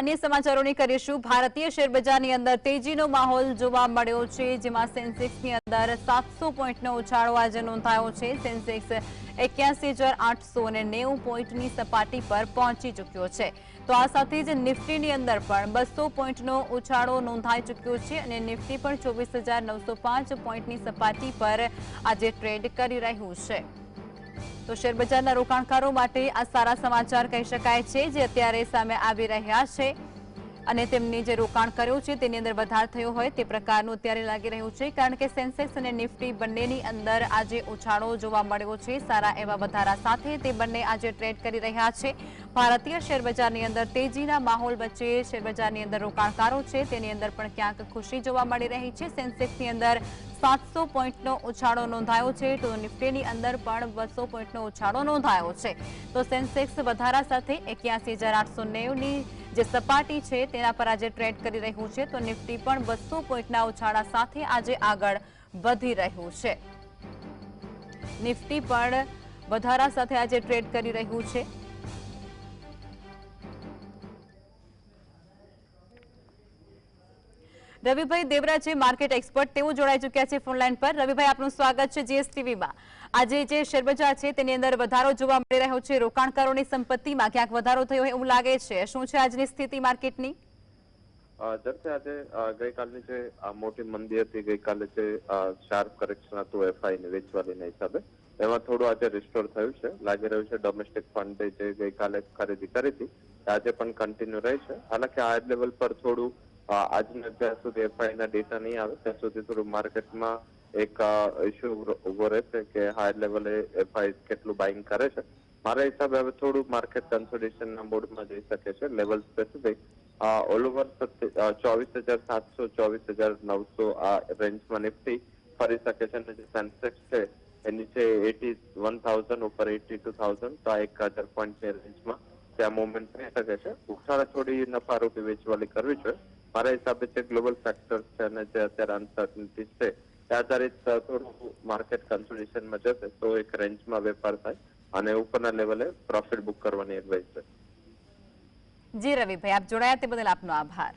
અન્ય સમાચારોની કરીશું. ભારતીય શેર બજારની અંદર તેજીનો માહોલ જોવા મળ્યો છે, જેમાં સેન્સેક્સની અંદર સાતસો પોઈન્ટનો ઉછાળો આજે નોંધાયો છે. સેન્સેક્સ એક્યાસી હજાર આઠસો અને નેવું પોઈન્ટની સપાટી પર પહોંચી ચૂક્યો છે. તો આ સાથે જ નિફ્ટીની અંદર પણ બસો પોઈન્ટનો ઉછાળો નોંધાઈ ચૂક્યો છે અને નિફ્ટી પણ ચોવીસ હજાર નવસો પાંચ પોઈન્ટની સપાટી પર આજે ટ્રેડ કરી રહ્યું છે. તો શેરબજારના રોકાણકારો માટે આ સારા સમાચાર કહી શકાય છે, જે અત્યારે સામે આવી રહ્યા છે. અને તેમની જે રોકાણ કર્યું છે, તેની અંદર વધાર થયો હોય તે પ્રકારનું અત્યારે લાગી રહ્યું છે, કારણ કે સેન્સેક્સ અને નિફ્ટી બંનેની અંદર આજે ઉછાળો જોવા મળ્યો છે. સારા એવા વધારા સાથે તે બંને આજે ટ્રેડ કરી રહ્યા છે. ભારતીય શેરબજારની અંદર તેજીના માહોલ વચ્ચે શેરબજારની અંદર રોકાણકારો છે, તેની અંદર પણ ક્યાંક ખુશી જોવા મળી રહી છે. સેન્સેક્સની અંદર સાતસો પોઈન્ટનો ઉછાળો નોંધાયો છે તો નિફ્ટીની અંદર પણ બસો પોઈન્ટનો ઉછાળો નોંધાયો છે. તો સેન્સેક્સ વધારા સાથે એક્યાસી હજાર આઠસો નેવની જે સપાટી છે તેના પર આજે ટ્રેડ કરી રહ્યું છે. તો નિફ્ટી પણ બસો પોઈન્ટના ઉછાળા સાથે આજે આગળ વધી રહ્યું છે. નિફ્ટી પણ વધારા સાથે આજે ટ્રેડ કરી રહ્યું છે. રવિભાઈ દેવરા છે માર્કેટ એક્સપર્ટ, તેઓ જોડાઈ ચૂક્યા છે ફોનલાઈન પર. રવિભાઈ, આપનું સ્વાગત છે જીએસટીવીમાં. આજે જે શેરબજાર છે, તેની અંદર વધારો જોવા મળી રહ્યો છે. રોકાણકારોની સંપત્તિમાં ક્યાંક વધારો થયો એવું લાગે છે. શું છે આજની સ્થિતિ માર્કેટની? આજે ગઈકાલની જે મોટી મંદી હતી, ગઈકાલે જે શાર્પ કરેક્શન હતું એફઆઈ ને, વેચવાલીના હિસાબે, એમાં થોડું આજે રિસ્ટોર થયું છે. લાગી રહ્યું છે ડોમેસ્ટિક ફંડે જે ગઈકાલે ખરીદી કરી હતી, આજે પણ કન્ટિન્યુ રહી છે. હાલાકી આ લેવલ પર થોડું આજના જ્યાં સુધી એફઆઈના ડેટા નહીં આવે. ત્યાં સુધી થોડું માર્કેટમાં એક ઇશ્યુ ઊભો રહેશે કે હાઈ લેવલે એફઆઈ કેટલું બાઇંગ કરે છે. મારા હિસાબે હવે થોડું માર્કેટ કન્સોલિડેશનના મોડમાં જઈ શકે છે લેવલ સ્પેસિફિક ઓલ ઓવર ચોવીસ હજાર સાતસો, ચોવીસ હજાર નવસો આ રેન્જમાં નિફ્ટી ફરી શકે છે અને જે સેન્સેક્સ છે એ નીચે એટી વન થાઉઝન્ડ ઉપર એટી ટુ થાઉઝન્ડ, તો આ એક હજાર પોઈન્ટની રેન્જમાં ત્યાં મુવમેન્ટ થઈ શકે છે, ઉછાળા થોડી નફારૂપી વેચવાલી કરવી જોઈએ મારા હિસાબે જે ગ્લોબલ ફેક્ટર છે અને જે અત્યારે અનસર્ટનિટી છે તે આધારિત થોડું માર્કેટ કન્સોલિડેશનમાં જશે, તો એક રેન્જમાં વેપાર થાય અને ઉપરના લેવલે પ્રોફિટ બુક કરવાની એડવાઇસ છે. જી રવિભાઈ, આપ જોડાયા તે બદલ આપનો આભાર.